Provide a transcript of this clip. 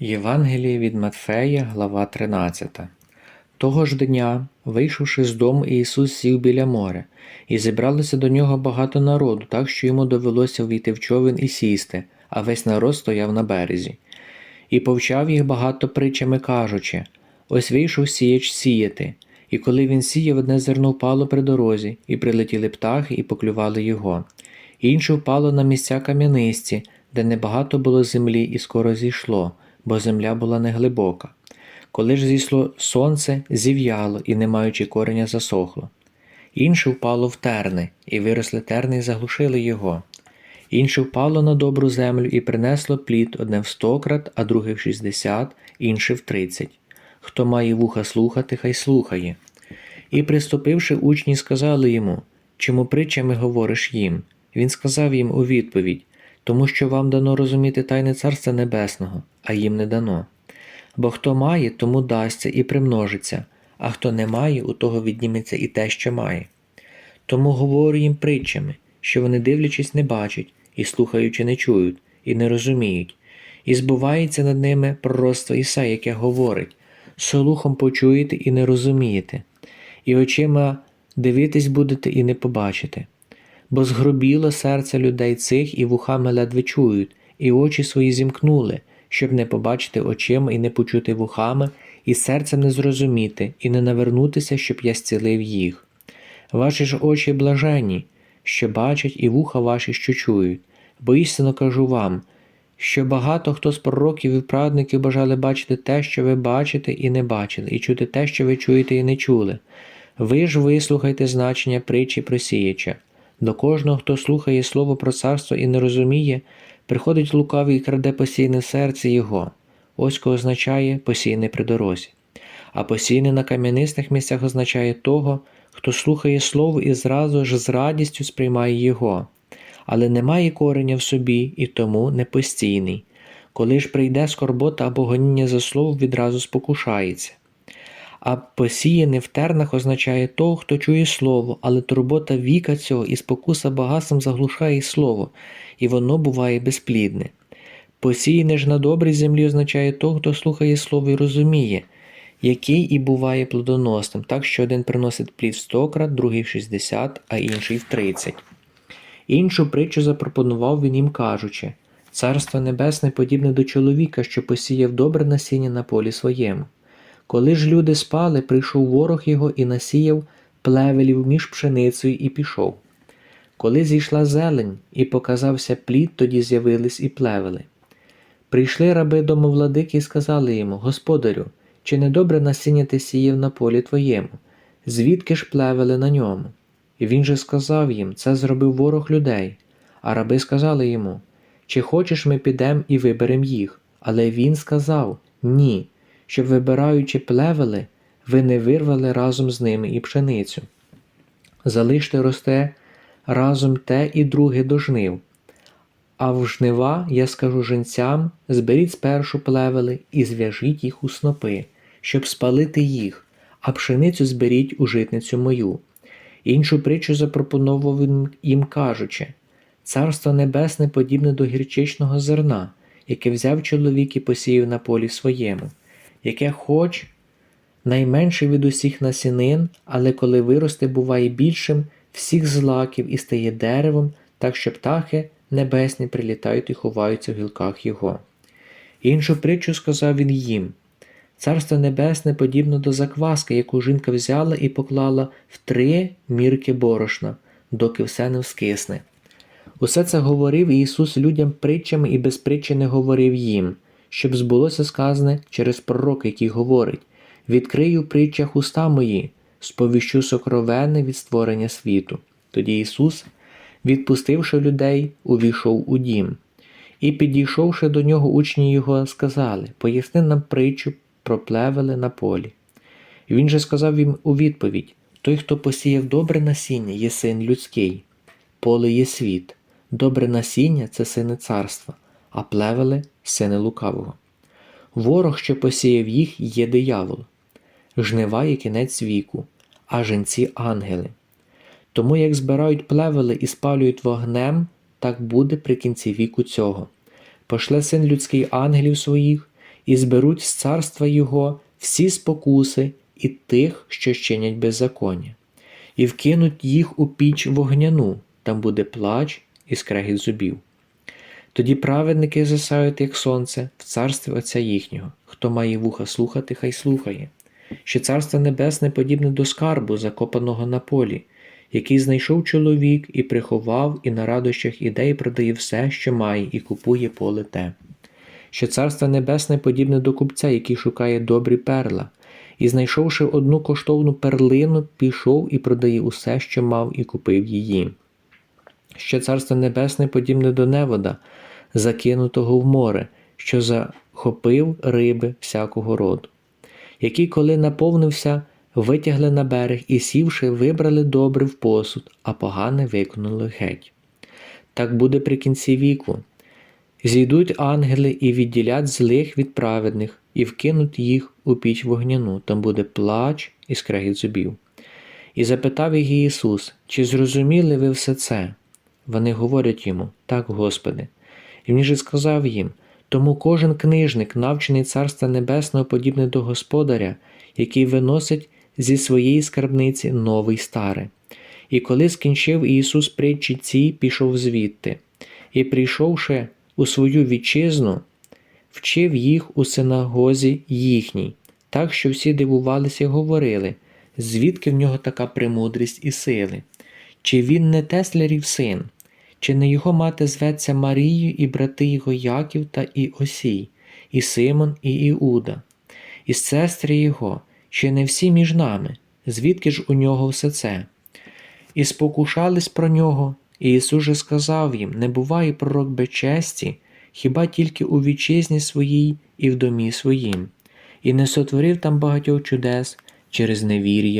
Євангеліє від Матфея, глава 13. Того ж дня, вийшовши з дому, Ісус сів біля моря, і зібралося до нього багато народу, так що йому довелося війти в човен і сісти, а весь народ стояв на березі. І повчав їх багато притчами, кажучи: Ось вийшов сіяч сіяти, і коли він сіяв, одне зерно впало при дорозі, і прилетіли птахи, і поклювали його. Інше впало на місця кам'янисті, де небагато було землі, і скоро зійшло, бо земля була неглибока. Коли ж зійшло сонце, зів'яло і, не маючи кореня, засохло. Інше впало в терни, і виросли терни і заглушили його. Інше впало на добру землю і принесло плід одне в сто крат, а друге в шістдесят, інше в тридцять. Хто має вуха слухати, хай слухає. І, приступивши, учні сказали йому, чому притчами говориш їм? Він сказав їм у відповідь, тому що вам дано розуміти тайне Царства Небесного, а їм не дано. Бо хто має, тому дасться і примножиться, а хто не має, у того відніметься і те, що має. Тому говорю їм притчами, що вони дивлячись не бачать, і слухаючи не чують, і не розуміють, і збувається над ними пророцтво Іса, яке говорить слухом почуєте і не розумієте, і очима дивитись будете і не побачите. Бо згробіло серце людей цих і вухами ледве чують, і очі свої зімкнули, щоб не побачити очима і не почути вухами, і серцем не зрозуміти, і не навернутися, щоб я зцілив їх. Ваші ж очі блаженні, що бачать, і вуха ваші, що чують, бо істинно кажу вам, що багато хто з пророків і праведників бажали бачити те, що ви бачите і не бачили, і чути те, що ви чуєте і не чули. Ви ж вислухайте значення притчі про сіяча. До кожного, хто слухає слово про царство і не розуміє, приходить лукавий і краде посійне серце його. Ось кого означає посійне при дорозі. А посійне на кам'янистих місцях означає того, хто слухає слово і зразу ж з радістю сприймає його, але не має кореня в собі і тому не постійний. Коли ж прийде скорбота або гоніння за слово, відразу спокушається. А посіяне в тернах означає того, хто чує слово, але турбота віка цього і спокуса багатством заглушає слово, і воно буває безплідне. Посіяне ж на добрій землі означає того, хто слухає слово і розуміє, який і буває плодоносним, так що один приносить плід в сто крат, другий в шістдесят, а інший в тридцять. Іншу притчу запропонував він їм кажучи Царство Небесне подібне до чоловіка, що посіяв добре насіння на полі своєму. Коли ж люди спали, прийшов ворог його і насіяв плевелів між пшеницею і пішов. Коли зійшла зелень і показався плід, тоді з'явились і плевели. Прийшли раби домовладики і сказали йому Господарю, чи не добре насіння ти сіяв на полі твоєму? Звідки ж плевели на ньому? І він же сказав їм це зробив ворог людей. А раби сказали йому Чи хочеш ми підемо і виберемо їх? Але він сказав Ні щоб, вибираючи плевели, ви не вирвали разом з ними і пшеницю. Залиште росте разом те і друге до жнив. А в жнива я скажу жінцям зберіть спершу плевели і зв'яжіть їх у снопи, щоб спалити їх, а пшеницю зберіть у житницю мою. Іншу притчу запропонував їм кажучи Царство Небесне подібне до гірчичного зерна, яке взяв чоловік і посіяв на полі своєму яке хоч найменше від усіх насінин, але коли виросте, буває більшим всіх злаків і стає деревом, так що птахи небесні прилітають і ховаються в гілках його. Іншу притчу сказав він їм Царство Небесне подібно до закваски, яку жінка взяла і поклала в три мірки борошна, доки все не вскисне. Усе це говорив Ісус людям притчами і без притчі не говорив їм щоб збулося сказане через пророка, який говорить Відкрию в притчах уста мої, сповіщу сокровенне від створення світу. Тоді Ісус, відпустивши людей, увійшов у дім. І, підійшовши до нього, учні його, сказали Поясни нам притчу про плевели на полі. І він же сказав їм у відповідь Той, хто посіяв добре насіння, є син людський, поле є світ, добре насіння це сини царства а плевели сини лукавого. Ворог, що посіяв їх, є диявол, жнива є кінець віку, а женці ангели. Тому як збирають плевели і спалюють вогнем, так буде при кінці віку цього. Пошле син людський ангелів своїх, і зберуть з царства Його всі спокуси і тих, що чинять беззаконня, і вкинуть їх у піч вогняну, там буде плач і скрегіт зубів. Тоді праведники засають, як сонце, в царстві Отця їхнього. Хто має вуха слухати, хай слухає. Що царство небесне подібне до скарбу, закопаного на полі, який знайшов чоловік і приховав, і на радощах ідей продає все, що має, і купує поле те. Що царство небесне подібне до купця, який шукає добрі перла, і, знайшовши одну коштовну перлину, пішов і продає усе, що мав, і купив її. Що царство небесне подібне до невода, закинутого в море, що захопив риби всякого роду, який, коли наповнився, витягли на берег і, сівши, вибрали добре в посуд, а погане викинули геть. Так буде при кінці віку. Зійдуть ангели і відділять злих від праведних, і вкинуть їх у піч вогняну, там буде плач і скрегіт зубів. І запитав їх Ісус, чи зрозуміли ви все це? Вони говорять йому, так, Господи. І він же сказав їм: тому кожен книжник, навчений Царства Небесного, подібне до Господаря, який виносить зі своєї скарбниці новий старе. І коли скінчив Ісус притчі ці, пішов звідти, і, прийшовши у свою вітчизну, вчив їх у синагозі їхній, так що всі дивувалися і говорили, звідки в нього така премудрість і сили, чи він не теслярів син, чи не його мати зветься Марією і брати його Яків та Іосій, і Симон, і Іуда, і сестри його, чи не всі між нами, звідки ж у нього все це? І спокушались про нього, і Ісус же сказав їм: не буває пророк без честі, хіба тільки у вітчизні своїй і в домі своїм, і не сотворив там багатьох чудес через невір'я